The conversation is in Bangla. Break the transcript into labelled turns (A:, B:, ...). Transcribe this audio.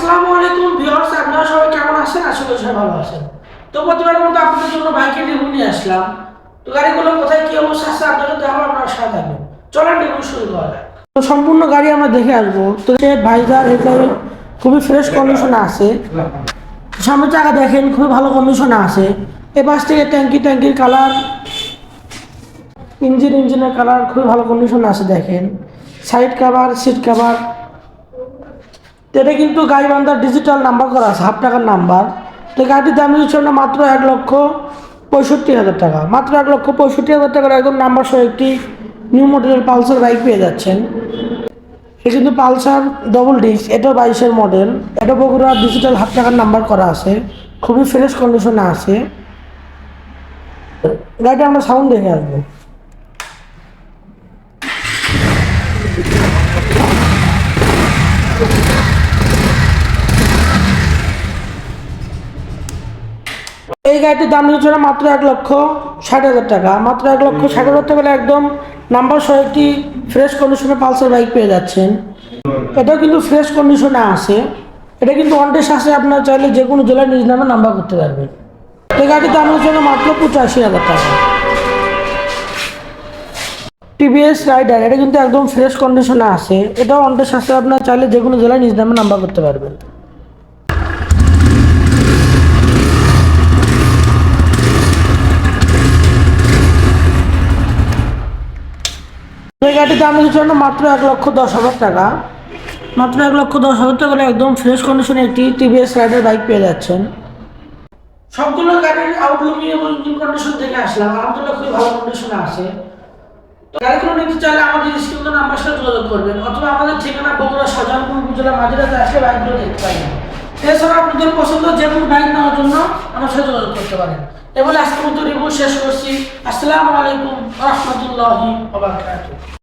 A: আসসালামু আলাইকুম ভিউয়ার্স, আপনারা সবাই কেমন আছেন? আশা করি সবাই ভালো আছেন। তো মতো আপনাদের জন্য নিয়ে আসলাম। তো গাড়িগুলো কোথায়, কি অবস্থা আছে আপনারা সাথে থাকবেন। চলেন শুরু করা যাক। তো সম্পূর্ণ গাড়ি আমরা দেখে আসব। তো সে ভাইজার খুবই ফ্রেশ কন্ডিশনে আছে। সামনে চাকা দেখেন, খুবই ভালো কন্ডিশনে আছে। এ পাশ থেকে ট্যাঙ্কি ট্যাঙ্কির কালার ইঞ্জিন ইঞ্জিনের কালার খুবই ভালো কন্ডিশনে আছে, দেখেন। সাইড কাভার সিট কাভার এটা কিন্তু গাইবান্ধার ডিজিটাল নাম্বার করা আছে, হাফ টাকার নাম্বার তো গাড়ির দাম না, মাত্র এক লক্ষ পঁয়ষট্টি হাজার টাকা। মাত্র এক লক্ষ পঁয়ষট্টি হাজার টাকার একদম নাম্বার সহ একটি নিউ মডেলের পালসার বাইক পেয়ে যাচ্ছেন। এটা কিন্তু পালসার ডবল ডিস্ক এটা বাইশের মডেল এটা বগুড়া ডিজিটাল হাফ টাকার নাম্বার করা আছে। খুবই ফ্রেশ কন্ডিশনে আছে। গাড়িটা আমরা সাউন্ড দেখে আসব। এই গাড়িটির দাম হচ্ছে মাত্র এক লক্ষ ষাট হাজার টাকা। মাত্র এক লক্ষ ষাট হাজার টাকা একদম নাম্বার সহ একটি ফ্রেশ কন্ডিশনে পালসার বাইক পেয়ে যাচ্ছেন। এটাও কিন্তু ফ্রেশ কন্ডিশনে আছে। এটা কিন্তু অনটেস আছে, আপনার চাইলে যে কোনো জেলায় নিজ নামে নাম্বার করতে পারবেন। এই গাড়ির দাম হচ্ছে মাত্র পঁচাশি হাজার টাকা। টিভিএস রাইডার এটা কিন্তু একদম ফ্রেশ কন্ডিশনে আছে। এটাও অনটেস আছে, আপনার চাইলে যে কোনো জেলায় নিজ নামে নাম্বার করতে পারবেন। গাড়ির দাম না মাত্র এক লক্ষ দশ হাজার টাকা। মাত্র এক লক্ষ দশ হাজার টাকা একদম ফ্রেশ কন্ডিশনে একটি টিভিএস রাইডার বাইক পেয়ে যাচ্ছেন। সবগুলো গাড়ির এবং কন্ডিশন থেকে আসলাম। আলহামদুলিল্লাহ খুবই ভালো কন্ডিশনে আছে। তো গাড়িগুলো নিতে চাইলে আমাদের স্ক্রিন নাম্বার সাথে যোগাযোগ করবেন অথবা আমাদের ঠিকানা বগুড়া শাহজাহানপুর উপজেলা মাঝিরাতে আসলে বাইকগুলো দেখতে এছাড়া আপনাদের পছন্দ যে কোনো বাইক নেওয়ার জন্য আমার সাথে যোগাযোগ করতে পারেন। এ বলে আজকের মতো রিভিউ শেষ করছি। আসসালামু আলাইকুম রহমতুল্লাহি